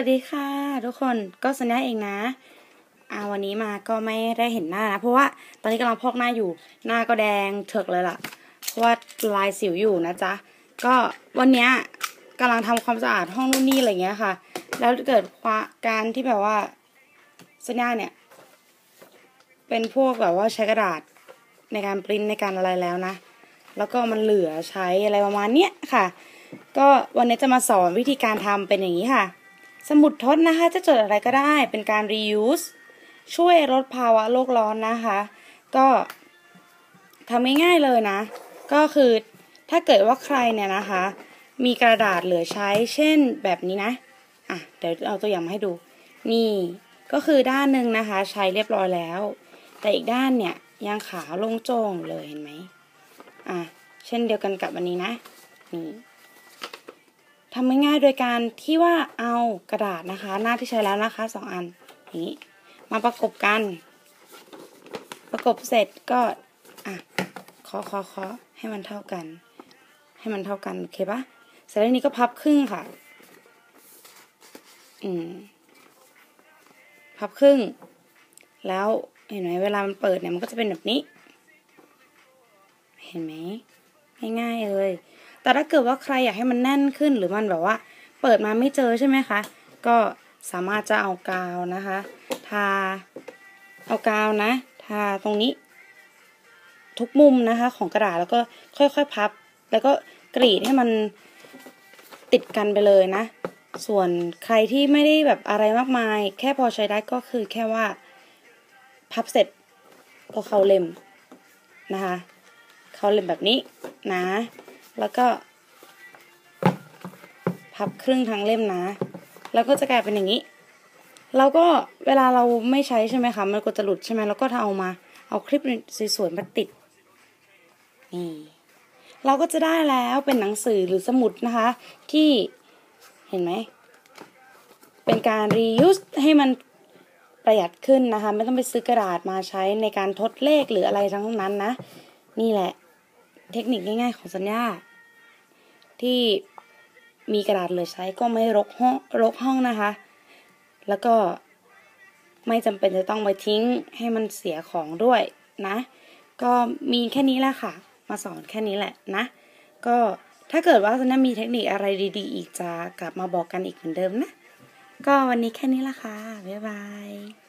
วัสดีค่ะ ทุกคนก็สัญญาเองนะอาวันนี้มาก็ไม่ได้เห็นหน้านะ เพราะว่าตอนนี้กำลังพอกหน้าอยู่ หน้าก็แดงเถิกเลยล่ะ เพราะว่าลายสิวอยู่นะจ๊ะ ก็วันนี้กำลังทำความสะอาดห้องนู่นนี่อะไรเงี้ยค่ะ แล้วเกิดการที่แบบว่าสัญญาเนี่ย เป็นพวกแบบว่าใช้กระดาษในการปริ้นในการอะไรแล้วนะ แล้วก็มันเหลือใช้อะไรประมาณเนี้ยค่ะ ก็วันนี้จะมาสอนวิธีการทำเป็นอย่างนี้ค่ะ สมุดทดนะคะ จะจดอะไรก็ได้เป็นการ reuse ช่วยลดภาวะโลกร้อนนะคะ ก็ทำง่ายๆเลยนะ ก็คือถ้าเกิดว่าใครเนี่ยนะคะ มีกระดาษเหลือใช้เช่นแบบนี้นะอะเดี๋ยวเอาตัวอย่างมาให้ดู นี่ก็คือด้านหนึ่งนะคะ ใช้เรียบร้อยแล้ว แต่อีกด้านเนี่ยยังขาวลงโจงเลยเห็นไหมอะเช่นเดียวกันกับอันนี้นะนี่ ทำง่ายๆโดยการที่ว่าเอากระดาษนะคะ หน้าที่ใช้แล้วนะคะสองอันนี้มาประกบกัน ประกบเสร็จก็อะเคาะเคาะเคาะให้มันเท่ากัน ให้มันเท่ากันโอเคปะเสร็จแล้วนี้ก็พับครึ่งค่ะ อืมพับครึ่ง แล้วเห็นไหมเวลามันเปิดเนี่ยมันก็จะเป็นแบบนี้ เห็นไหมง่ายๆเลย แต่ถ้าเกิดว่าใครอยากให้มันแน่นขึ้นหรือมันแบบว่า เปิดมาไม่เจอใช่ไหมคะ ก็สามารถจะเอากาวนะคะ ทา เอากาวนะ ทาตรงนี้ ทุกมุมนะคะ ของกระดาษแล้วก็ค่อยๆพับ แล้วก็กรีดให้มันติดกันไปเลยนะ ส่วนใครที่ไม่ได้แบบอะไรมากมาย แค่พอใช้ได้ก็คือแค่ว่า พับเสร็จก็เข้าเล่มนะคะ เข้าเล่มแบบนี้นะ แล้วก็ พับครึ่งทั้งเล่มนะ แล้วก็จะกลายเป็นอย่างนี้เราก็เวลาเราไม่ใช้ใช่ไหมคะ มันก็จะหลุดใช่ไหมเราก็เอามา เอาคลิปสวยๆมาติด นี่ เราก็จะได้แล้วเป็นหนังสือหรือสมุดนะคะ ที่เห็นไหม เป็นการ reuse ให้มันประหยัดขึ้นนะคะ ไม่ต้องไปซื้อกระดาษมาใช้ในการทดเลขหรืออะไรทั้งนั้นนะ นี่แหละ เทคนิคง่ายๆของสัญญา ที่มีกระดาษเหลือใช้ก็ไม่รกห้องรกห้องนะคะ แล้วก็ไม่จำเป็นจะต้องไปทิ้งให้มันเสียของด้วยนะ ก็มีแค่นี้แหละค่ะ มาสอนแค่นี้แหละนะ ก็ถ้าเกิดว่าจะมีเทคนิคอะไรดี ๆ อีกจะกลับมาบอกกันอีกเหมือนเดิมนะ ก็วันนี้แค่นี้ละค่ะ บ๊ายบาย